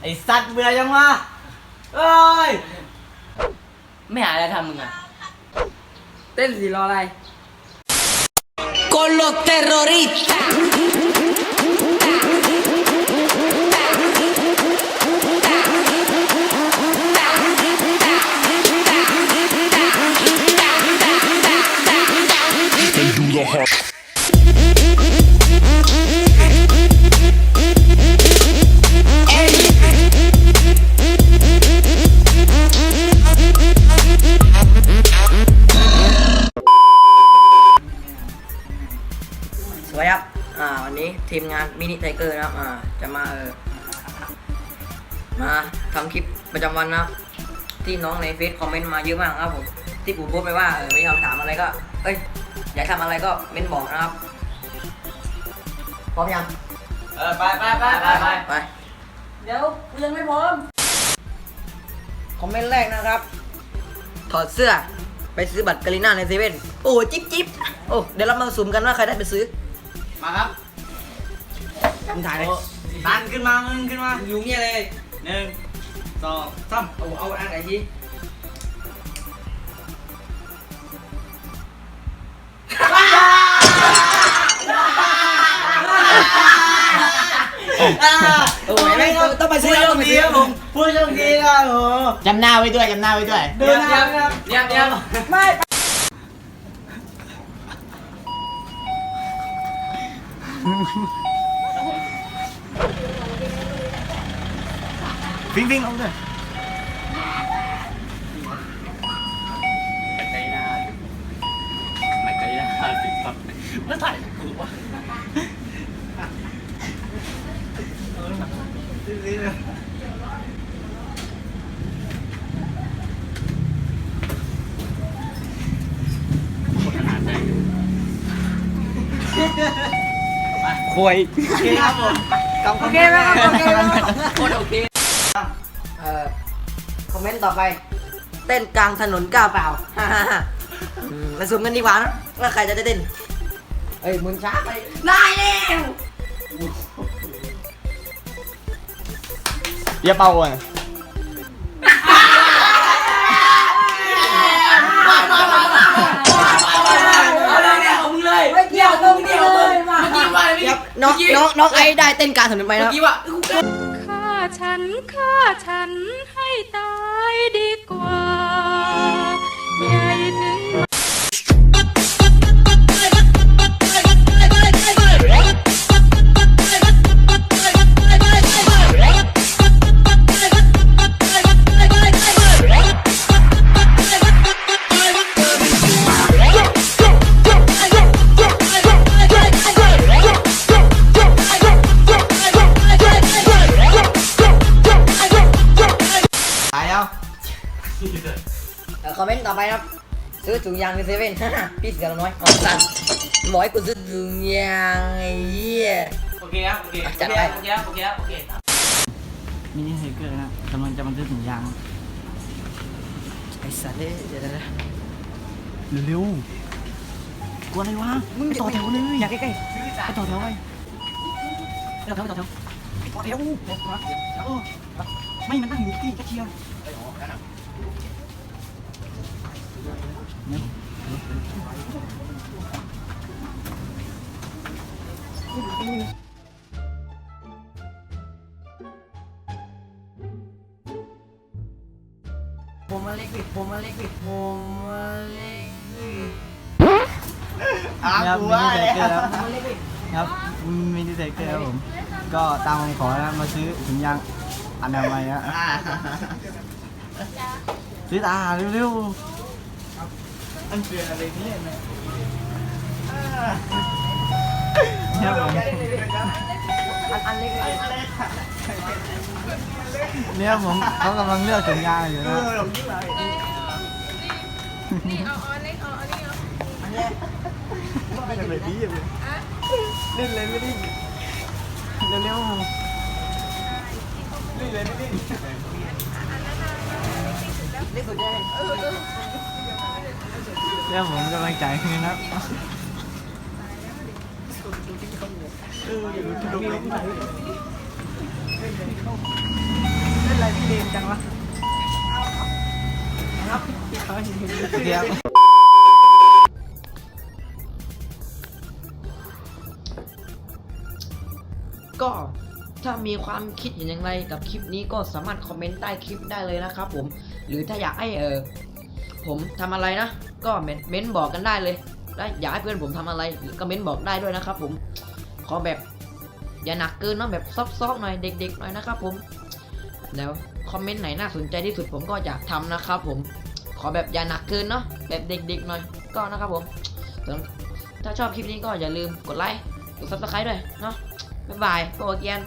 ไอสัตว์เบื่อยังวะเอ้ย ไม่หาอะไรทำมึงอะเต้นสิรออะไร con los terroristas. and do the hard. ทีมงานมินิไทเกอร์นะครับอ่าจะมาเออมาทำคลิปประจำวันนะครับที่น้องในเฟซคอมเมนต์มาเยอะมากครับผมที่ผมโพสต์ไปว่าเออมีคำถามอะไรก็ เอ้ยอยากทำอะไรก็เม้นบอกนะครับพร้อมยังเออไปไปไปไปไปไปเดี๋ยวกูยังไม่พร้อมคอมเมนต์แรกนะครับ ถอดเสื้อไปซื้อบัตรกาลิน่าในเซเว่นโอ้จิ๊บจิ๊บโอ้เดี๋ยวเรามาสุ่มกันว่าใครได้ไปซื้อมาครับ มึงถ่ายเลยดันขึ้นมา มึงขึ้นมา อยู่เงี้ยเลยหนึ่งสองสามเอาเอาอันไหนทีโอ้ยไม่ต้องต้องไปซื้อผู้โชต้องคไปดีซื้อครับผมผู้โชคดีครับผมจำหน้าไว้ด้วยจำหน้าไว้ด้วยเดินทางครับเดี๋ยวเดี๋ยวไม่ ฟิงฟิงเอาเลยไกลหน้าไม่ไกลหน้าสิครับเมื่อถ่ายกูวะคนขนาดใจควย โอเคครับผมกำโอเคไหมครับโอเคไหมครับโคตรโอเค เอ่อคอมเมนต์ต่อไป เต้นกลางถนนก้าวเปล่าฮ่าฮ่าฮ่าอืมมาสุ่มกันดีกว่านะว่าใครจะได้เต้นเอ้ยมึงช้าไปได้แล้วอย่าเป่าอะเอาเลยเนี่ยเอามึงเลยไม่เกี่ยวตรงนี้เลยมาเมื่อกี้ว่าอะไรเดี๋ยวน้องน้องน้องไอ้ได้เต้นกลางถนนไปเมื่นะอกี้ว่าฆ่า ฉันฆ่าฉัน ต์ต่อไปนะครับ ซื้อถุงยางในเซเว่นฮ่าฮ่าพี่เสือน้อยอ๋อสั่นบอกให้กูซื้อถุงยางไอ้เหี้ย โอเคครับ โอเค จัดไป โอเคครับ โอเคครับ โอเคมินิไทเกอร์นะกำลังจะมาซื้อถุงยาง ไอ้สัตว์เอ้ยเดี๋ยวนะเร็วๆกลัวอะไรวะมึงต่อแถวเลยอยากใกล้ๆไปต่อแถวไปเร็วๆต่อแถวต่อแถวเออไม่มันตั้งอยู่ที่แค่เชียร์เนี่ย ผมมาเล็กผิดผมมาเล็กผิดผมมาเล็กผิดอะกูว่าแล้วผมมาเล็กผิดครับมินิไทเกอร์ครับผม ก็ตามคำขอนะมาซื้อถุงยางอนามัยนะซื้อตาเร็วๆ อันเปลี่ยนอะไรเนี่ยนะเนี่ยผมอันอันเล็กเนี่ยผมเขากำลังเลือกถุงยางอยู่นะอันเล็กเล่นเลยดีเลยเล่นเลยไม่ได้เร็วๆเล่นเลยไม่ได้เล็กสุดเล ยเนี่ยผมกำลังจ่ายเงินครับเออเดี๋ยวดูดูเลยเล่นเลยเข้าเล่นอะไรพี่เลนจังวะครับเขาเห็นเห็นโอเคครับก็ถ้ามีความคิดเห็นอย่างไรกับคลิปนี้ก็สามารถคอมเมนต์ใต้คลิปได้เลยนะครับผม หรือถ้าอยากให้เออผมทำอะไรนะ ก็เมนเม้นบอกกันได้เลยและอยากให้เพื่อนผมทำอะไรก็เม้นบอกได้ด้วยนะครับ ผมขอแบบอย่าหนักเกินเนาะแบบซอฟๆหน่อยเด็ก ๆ หน่อยนะครับ ผมแล้วคอมเมนต์ไหนน่าสนใจที่สุดผมก็จะทำนะครับ ผมขอแบบอย่าหนักเกินเนาะแบบเด็ก ๆ หน่อยก็นะครับผมถ้าชอบคลิปนี้ก็อย่าลืมกดไลค์กดซับสไครต์ด้วยเนาะบ๊ายบายโปรเกียน